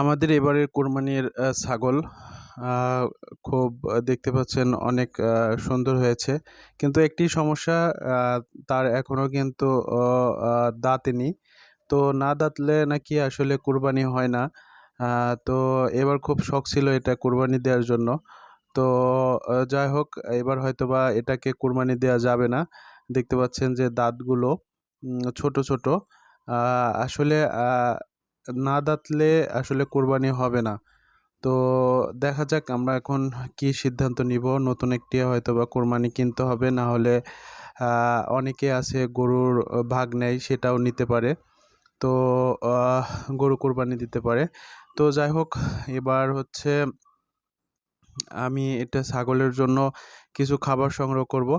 আমাদের এবারের কোরবানির ছাগল খুব দেখতে পাচ্ছেন অনেক সুন্দর হয়েছে। কিন্তু একটি সমস্যা তার এখনও কিন্তু দাঁতেনি তো না দাঁতলে নাকি আসলে কুরবানি হয় না। তো এবার খুব শখ ছিল এটা কুরবানি দেওয়ার জন্য। তো যাই হোক, এবার হয়তো বা এটাকে কুরবানি দেওয়া যাবে না। দেখতে পাচ্ছেন যে দাঁতগুলো ছোট ছোট। আসলে না দাঁতলে আসলে কোরবানি হবে না। তো দেখা যাক আমরা এখন কি সিদ্ধান্ত নিব। নতুন একটি হয়তো বা কোরবানি কিনতে হবে, না হলে অনেকে আছে গরুর ভাগ নেয়, সেটাও নিতে পারে। তো গরু কোরবানি দিতে পারে। তো যাই হোক, এবার হচ্ছে আমি এটা ছাগলের জন্য কিছু খাবার সংগ্রহ করব।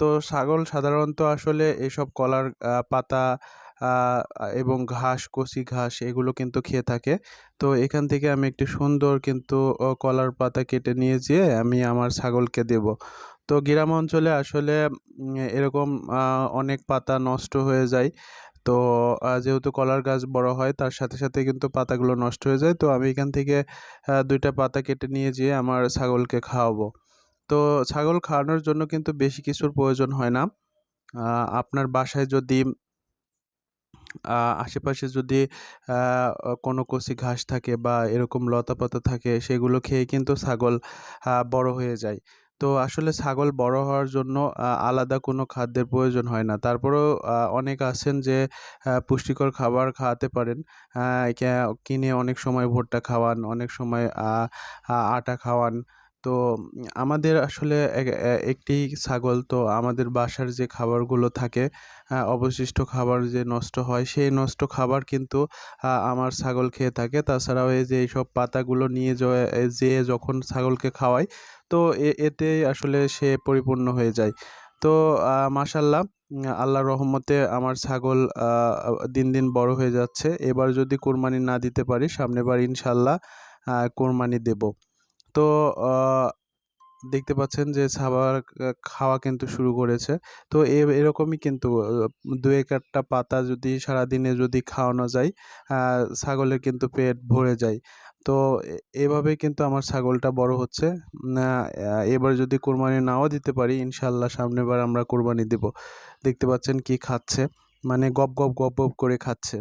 তো ছাগল সাধারণত আসলে এইসব কলার পাতা এবং ঘাস, কচি ঘাস এগুলো কিন্তু খেয়ে থাকে। তো এখান থেকে আমি একটি সুন্দর কিন্তু কলার পাতা কেটে নিয়ে যেয়ে আমি আমার ছাগলকে দেব। তো গ্রাম অঞ্চলে আসলে এরকম অনেক পাতা নষ্ট হয়ে যায়। তো যেহেতু কলার গাছ বড় হয়, তার সাথে সাথে কিন্তু পাতাগুলো নষ্ট হয়ে যায়। তো আমি এখান থেকে দুইটা পাতা কেটে নিয়ে যেয়ে আমার ছাগলকে খাওয়াবো। তো ছাগল খাওয়ানোর জন্য কিন্তু বেশি কিছুর প্রয়োজন হয় না। আপনার বাসায় যদি আশেপাশে যদি কোনো কচি ঘাস থাকে বা এরকম লতাপাতা থাকে, সেগুলো খেয়ে কিন্তু ছাগল বড় হয়ে যায়। তো আসলে ছাগল বড় হওয়ার জন্য আলাদা কোনো খাদ্যের প্রয়োজন হয় না। তারপরেও অনেক আছেন যে পুষ্টিকর খাবার খাওয়াতে পারেন। কিনে অনেক সময় ভুট্টা খাওয়ান, অনেক সময় আটা খাওয়ান। তো আমাদের আসলে একটি ছাগল তো আমাদের বাসার যে খাবারগুলো থাকে অবশিষ্ট খাবার যে নষ্ট হয় সেই নষ্ট খাবার কিন্তু আমার ছাগল খেয়ে থাকে। তাছাড়াও এই যে এইসব পাতাগুলো নিয়ে য- যখন ছাগলকে খাওয়াই তো এতে আসলে সে পরিপূর্ণ হয়ে যায়। তো উম, আল্লাহর রহমতে আমার ছাগল দিন দিন বড় হয়ে যাচ্ছে। এবার যদি কোরবানি না দিতে পারি সামনেবার ইনশাল্লাহ কোরবানি দেব। তো দেখতে পাচ্ছেন যে খাবার খাওয়া কিন্তু শুরু করেছে। তো এ, এরকমই কিন্তু দু একটা পাতা যদি সারাদিনে যদি খাওয়ানো যায় ছাগলের কিন্তু পেট ভরে যায়। তো এ- এভাবেই কিন্তু আমার ছাগলটা বড় হচ্ছে। এবার যদি কোরবানি নাও দিতে পারি ইনশাল্লাহ সামনেবার আমরা কোরবানি দেব। দেখতে পাচ্ছেন কি খাচ্ছে। মানে গপ গপ গপ গপ করে খাচ্ছে।